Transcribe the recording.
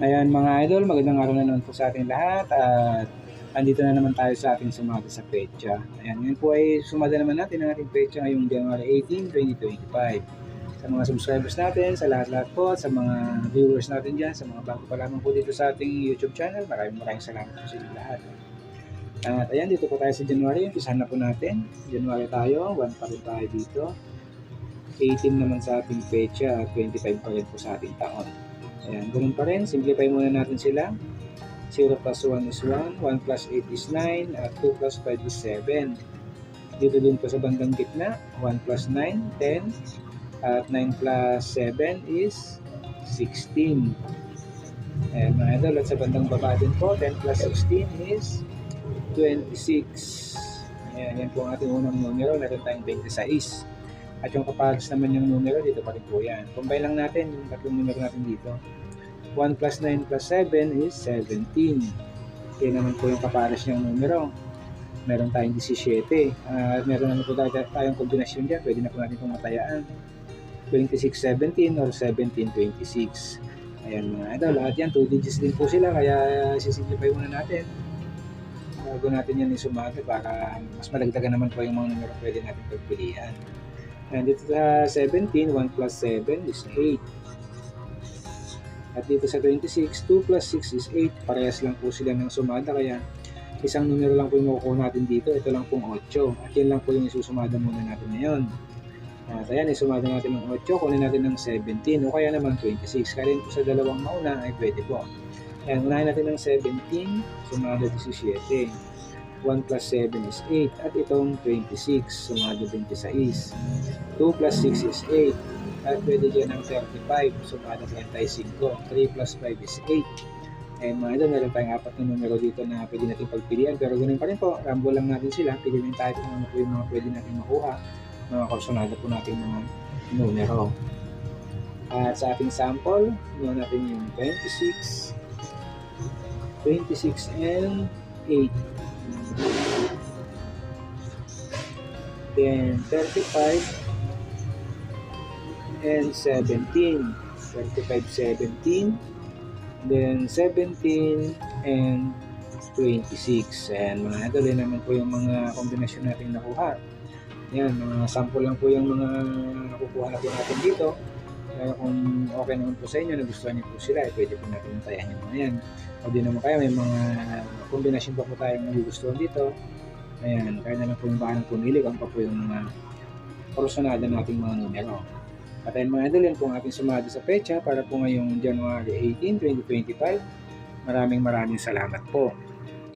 Ayan mga idol, magandang araw na naman po sa ating lahat at andito na naman tayo sa ating sumada sa pecha. Ayan, ngayon po ay sumada naman natin ang ating pecha ngayong January 18, 2025. Sa mga subscribers natin, sa lahat-lahat po, sa mga viewers natin dyan, sa mga bago pa lamang po dito sa ating YouTube channel, maraming maraming salamat po sa inyo lahat. At ayan, dito po tayo sa January, umpisahan na po natin. January tayo, 1 pa rin tayo dito. 18 naman sa ating pecha at 25 pa rin po sa ating taon. Ayan, ganun pa rin. Simplify muna natin sila. 0 plus 1 is 1, 1 plus 8 is 9, at 2 plus 5 is 7. Dito din po sa bandang gitna, 1 plus 9, 10, at 9 plus 7 is 16. Ayan mga idol, at sa bandang baba din po, 10 plus 16 is 26. Ayan, yan po ang ating unang numero, meron tayong 26. At yung kapares naman yung numero, dito pa rin po yan. Combine lang natin yung tatlong numero natin dito. 1 plus 9 plus 7 is 17. Yan naman po yung kapares niyang numero. Meron tayong 17. At meron naman po tayo, tayong kombinasyon dyan. Pwede na po natin itong matayaan. 26-17 or 17-26. Ayan mga idol. Lahat yan, 2 digits din po sila. Kaya sisimplify muna natin. Bago natin yan isumado para mas malagdagan naman po yung mga numero pwede natin pagpilian. And dito sa 17, 1 plus 7 is 8. At dito sa 26, 2 plus 6 is 8. Parehas lang po sila ng sumada kaya isang numero lang po yung makukuha natin dito. Ito lang pong 8. At yan lang po yung isusumada muna natin ngayon. At ayan, isumada natin ng 8, kunin natin ng 17 o kaya naman 26. Kaya po sa dalawang mauna ay pwede po. Ayan, unahin natin ng 17, sumada 17. 1 plus 7 is 8 at itong 26 sumado 26 2 plus 6 is 8 at pwede dyan ng 35 sumado 35 3 plus 5 is 8 eh mga ito meron tayong apat na numero dito na pwede natin pagpilian pero ganun pa rin po rambo lang natin sila piliin tayo kung ano po yung mga pwede natin makuha mga kursunado po natin mga numero. At sa ating sample gawin natin yung 26 26 and 8 then 35 and 17 35 17 then 17 and 26 and mga idol yun naman po yung mga kombinasyon natin nakuha. Yan mga sample lang po yung mga nakukuha natin dito kaya kung okay naman po sa inyo nagustuhan niyo po sila eh, pwede po natin tayahan yung mga yan o di naman kaya may mga kombinasyon pa po tayong nagugustuhan dito ayan kaya na lang po yung bahan pumili kung pa po yung mga personada nating mga numero at ayun mga idol, yan po ang ating sumado sa pecha para po ngayong January 18, 2025. Maraming maraming salamat po.